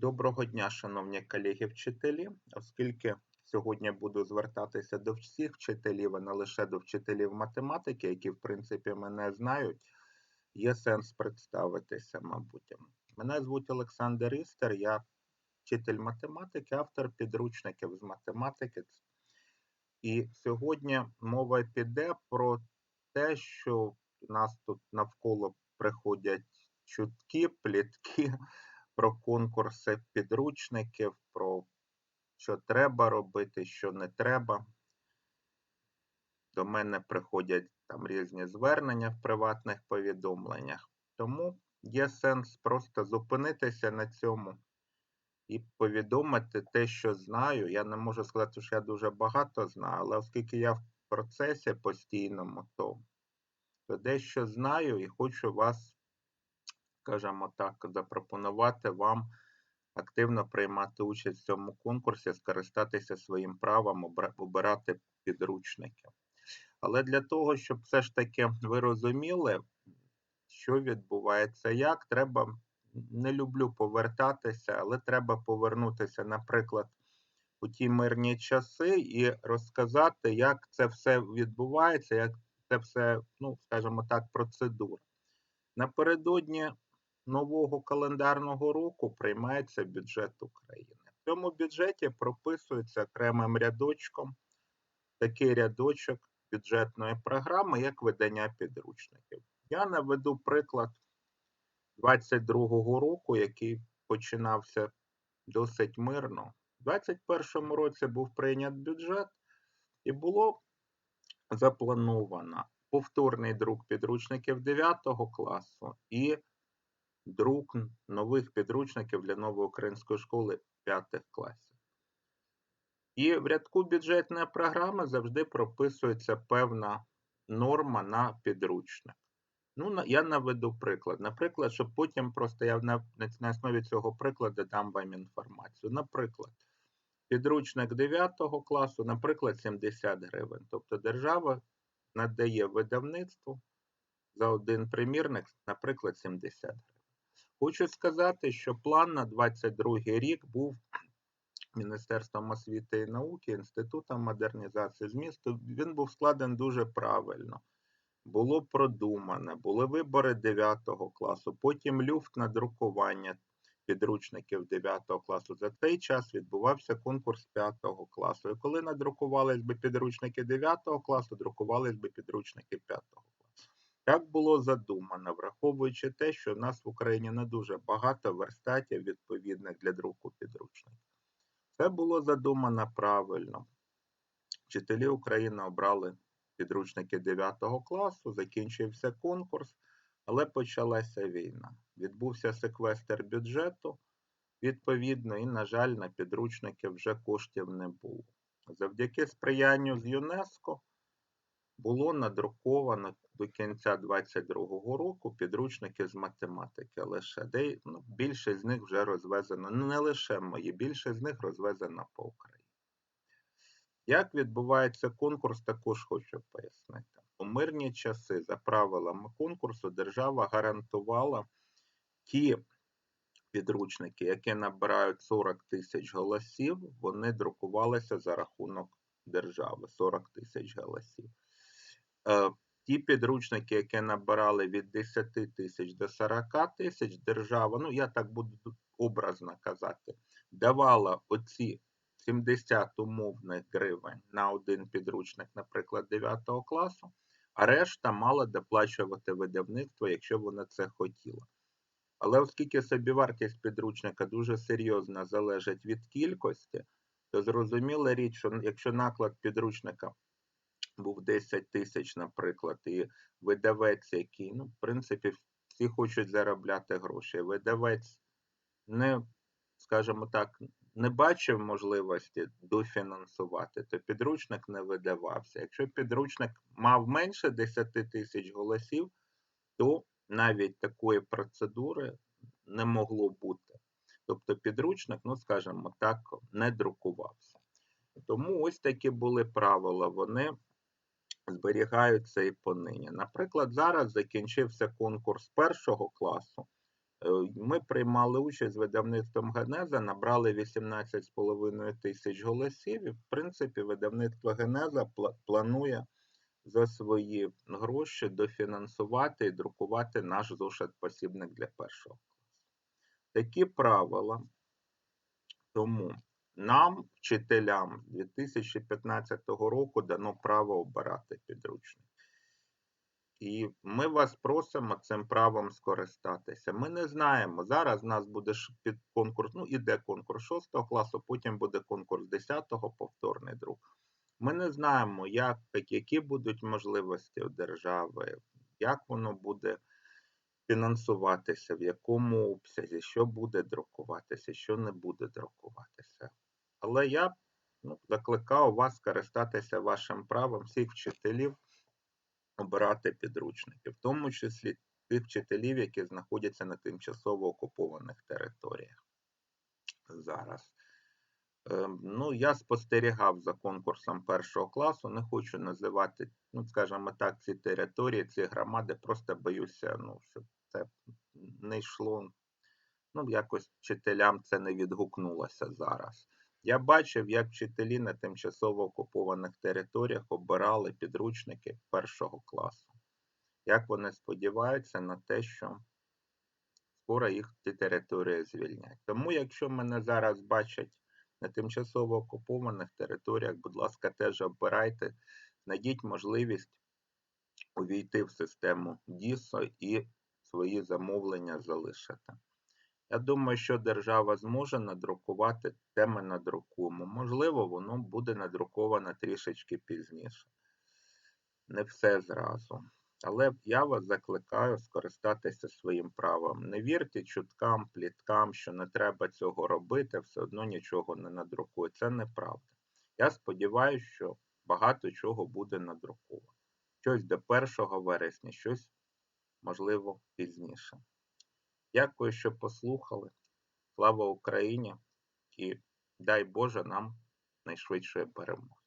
Доброго дня, шановні колеги-вчителі. Оскільки сьогодні буду звертатися до всіх вчителів, а не лише до вчителів математики, які, в принципі, мене знають, є сенс представитися, мабуть. Мене звуть Олександр Істер, я вчитель математики, автор підручників з математики. І сьогодні мова піде про те, що нас тут навколо приходять чутки, плітки про конкурси підручників, про що треба робити, що не треба. До мене приходять там різні звернення в приватних повідомленнях. Тому є сенс просто зупинитися на цьому і повідомити те, що знаю. Я не можу сказати, що я дуже багато знаю, але оскільки я в процесі постійному, то, то дещо знаю і хочу вас скажімо так, запропонувати вам активно приймати участь в цьому конкурсі, скористатися своїм правом обирати підручники. Але для того, щоб все ж таки ви розуміли, що відбувається, як, треба, не люблю повертатися, але треба повернутися, наприклад, у ті мирні часи і розказати, як це все відбувається, як це все, ну, скажімо так, процедура. Напередодні нового календарного року приймається бюджет України. В цьому бюджеті прописується окремим рядочком такий рядочок бюджетної програми, як видання підручників. Я наведу приклад 22-го року, який починався досить мирно. У 2021 році був прийнят бюджет і було заплановано повторний друк підручників 9 класу і друк нових підручників для нової української школи 5 класів. І в рядку бюджетної програми завжди прописується певна норма на підручник. Ну, Я наведу приклад. Наприклад, щоб потім просто я на, на основі цього прикладу дам вам інформацію. Наприклад, підручник 9 класу, наприклад, 70 гривень. Тобто держава надає видавництву за один примірник, наприклад, 70 гривень. Хочу сказати, що план на 22 рік був Міністерством освіти і науки, Інститутом модернізації змісту. Він був складений дуже правильно. Було продумане, були вибори 9 класу, потім люфт на друкування підручників 9 класу. За цей час відбувався конкурс 5 класу. І коли надрукувались би підручники 9 класу, друкувались би підручники 5 класу. Так було задумано, враховуючи те, що в нас в Україні не дуже багато верстатів відповідних для друку підручників. Це було задумано правильно. Вчителі України обрали підручники 9 класу, закінчився конкурс, але почалася війна. Відбувся секвестр бюджету, відповідно, і, на жаль, на підручники вже коштів не було. Завдяки сприянню з ЮНЕСКО було надруковано до кінця 2022 року підручники з математики лише. Де, ну, більшість з них вже розвезено, ну не лише мої, більшість з них розвезено по Україні. Як відбувається конкурс, також хочу пояснити. У мирні часи, за правилами конкурсу, держава гарантувала ті підручники, які набирають 40 тисяч голосів, вони друкувалися за рахунок держави 40 тисяч голосів. Е, ті підручники, які набирали від 10 тисяч до 40 тисяч, держава, ну я так буду образно казати, давала оці 70 умовних гривень на один підручник, наприклад, 9 класу, а решта мала доплачувати видавництво, якщо вона це хотіла. Але оскільки собівартість підручника дуже серйозно залежить від кількості, то зрозуміла річ, що якщо наклад підручника 10 тисяч, наприклад, і видавець, який, ну, в принципі, всі хочуть заробляти гроші. Видавець не, скажімо так, не бачив можливості дофінансувати, то підручник не видавався. Якщо підручник мав менше 10 тисяч голосів, то навіть такої процедури не могло бути. Тобто підручник, ну, скажімо так, не друкувався. Тому ось такі були правила. Вони зберігаються і понині. Наприклад, зараз закінчився конкурс першого класу, Е, Ми приймали участь з видавництвом Генеза, набрали 18,5 тисяч голосів, і, в принципі, видавництво Генеза планує за свої гроші дофінансувати і друкувати наш зошит посібник для першого класу. Такі правила. Тому нам, вчителям, 2015 року дано право обирати підручник. І ми вас просимо цим правом скористатися. Ми не знаємо. Зараз в нас буде під конкурс, ну іде конкурс 6 класу, потім буде конкурс 10 повторний друк. Ми не знаємо, як, які будуть можливості у держави, як воно буде фінансуватися, в якому обсязі, що буде друкуватися, що не буде друкуватися. Але я ну, закликаю вас скористатися вашим правом всіх вчителів обирати підручники, в тому числі тих вчителів, які знаходяться на тимчасово окупованих територіях зараз. Ем, Ну, я спостерігав за конкурсом першого класу, не хочу називати, ну, скажімо так, ці території, ці громади, просто боюся, ну, щоб це не йшло. Ну, якось вчителям це не відгукнулося зараз. Я бачив, як вчителі на тимчасово окупованих територіях обирали підручники першого класу. Як вони сподіваються на те, що скоро їх ці території звільнять. Тому, якщо мене зараз бачать на тимчасово окупованих територіях, будь ласка, теж обирайте, знайдіть можливість увійти в систему ДІСО і свої замовлення залишити. Я думаю, що держава зможе надрукувати, те ми надрукуємо. Можливо, воно буде надруковано трішечки пізніше. Не все зразу. Але я вас закликаю скористатися своїм правом. Не вірте чуткам, пліткам, що не треба цього робити, все одно нічого не надрукує. Це неправда. Я сподіваюся, що багато чого буде надруковано. Щось до 1 вересня, щось, можливо, пізніше. Дякую, що послухали. Слава Україні і дай Боже нам найшвидшої перемоги.